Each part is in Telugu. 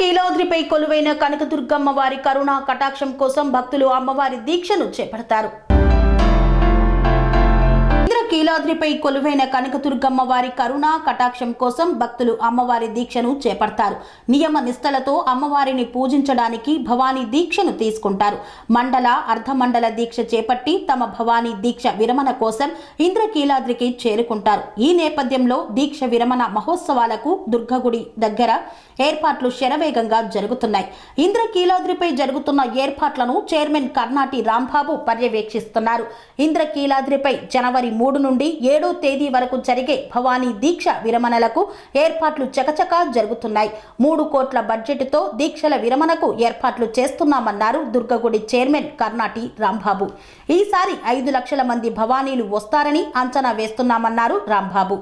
కీలాద్రిపై కొలువైన కనకదుర్గమ్మ వారి కరుణా కటాక్షం కోసం భక్తులు అమ్మవారి దీక్షను చేపడతారు కీలాద్రిపై కొలువైన కనకదుర్గమ్మ వారి కరుణా కటాక్షం కోసం భక్తులు అమ్మవారి దీక్షను చేపడతారు. నియమ నిష్టలతో అమ్మవారిని పూజించడానికి భవానీ దీక్షను తీసుకుంటారు. మండల అర్ధమండల దీక్ష చేపట్టి తమ భవానీ దీక్ష విరమణ కోసం ఇంద్రకీలాద్రికి చేరుకుంటారు. ఈ నేపథ్యంలో దీక్ష విరమణ మహోత్సవాలకు దుర్గగుడి దగ్గర ఏర్పాట్లు శరవేగంగా జరుగుతున్నాయి. ఇంద్రకీలాద్రిపై జరుగుతున్న ఏర్పాట్లను చైర్మన్ కర్నాటి రాంబాబు పర్యవేక్షిస్తున్నారు. ఇంద్రకీలాద్రిపై జనవరి మూడు నుండి ఏడో తేదీ వరకు జరిగే భవానీ దీక్ష విరమణలకు ఏర్పాట్లు చకచకా జరుగుతున్నాయి. మూడు కోట్ల బడ్జెట్తో దీక్షల విరమణకు ఏర్పాట్లు చేస్తున్నామన్నారు దుర్గగుడి చైర్మన్ కర్నాటి రాంబాబు. ఈసారి ఐదు లక్షల మంది భవానీలు వస్తారని అంచనా వేస్తున్నామన్నారు రాంబాబు.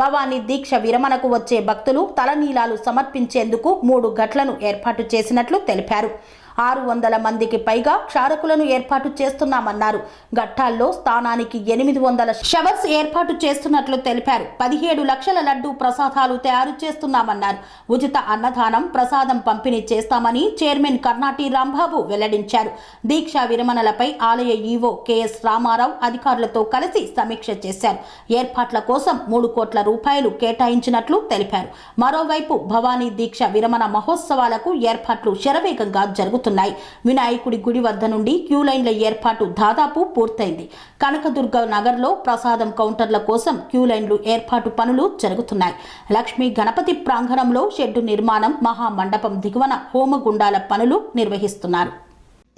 భవానీ దీక్ష విరమణకు వచ్చే భక్తులు తలనీలాలు సమర్పించేందుకు మూడు గట్లను ఏర్పాటు చేసినట్లు తెలిపారు. ఆరు వందల మందికి పైగా క్షారకులను ఏర్పాటు చేస్తున్నామన్నారు. ఘట్టాల్లో స్థానానికి ఎనిమిది వందల షవర్స్ ఏర్పాటు చేస్తున్నట్లు తెలిపారు. పదిహేడు లక్షల లడ్డు ప్రసాదాలు తయారు చేస్తున్నామన్నారు. ఉచిత అన్నదానం ప్రసాదం పంపిణీ చేస్తామని చైర్మన్ కర్ణాటి రాంబాబు వెల్లడించారు. దీక్షా విరమణలపై ఆలయ ఈవో కెఎస్ రామారావు అధికారులతో కలిసి సమీక్ష చేశారు. ఏర్పాట్ల కోసం మూడు కోట్ల రూపాయలు కేటాయించినట్లు తెలిపారు. మరోవైపు భవానీ దీక్ష విరమణ మహోత్సవాలకు ఏర్పాట్లు శరవేగంగా జరుగుతున్నాయి వినాయకుడి గుడి వద్ద నుండి క్యూ లైన్ల ఏర్పాటు దాదాపు పూర్తయింది. కనకదుర్గ నగర్లో ప్రసాదం కౌంటర్ల కోసం క్యూ లైన్లు ఏర్పాటు పనులు జరుగుతున్నాయి. లక్ష్మీ గణపతి ప్రాంగణంలో షెడ్డు నిర్మాణం మహామండపం దిగువన హోమగుండాల పనులు నిర్వహిస్తున్నారు.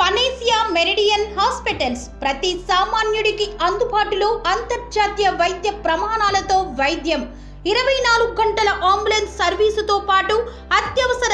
పనేసియా మెరిడియన్ హాస్పిటల్స్ ప్రతి సామాన్యుడికి అందుబాటులో అంతర్జాతీయ వైద్య ప్రమాణాలతో వైద్యం. ఇరవై నాలుగు గంటల అంబులెన్స్ సర్వీసుతో పాటు అత్యవసర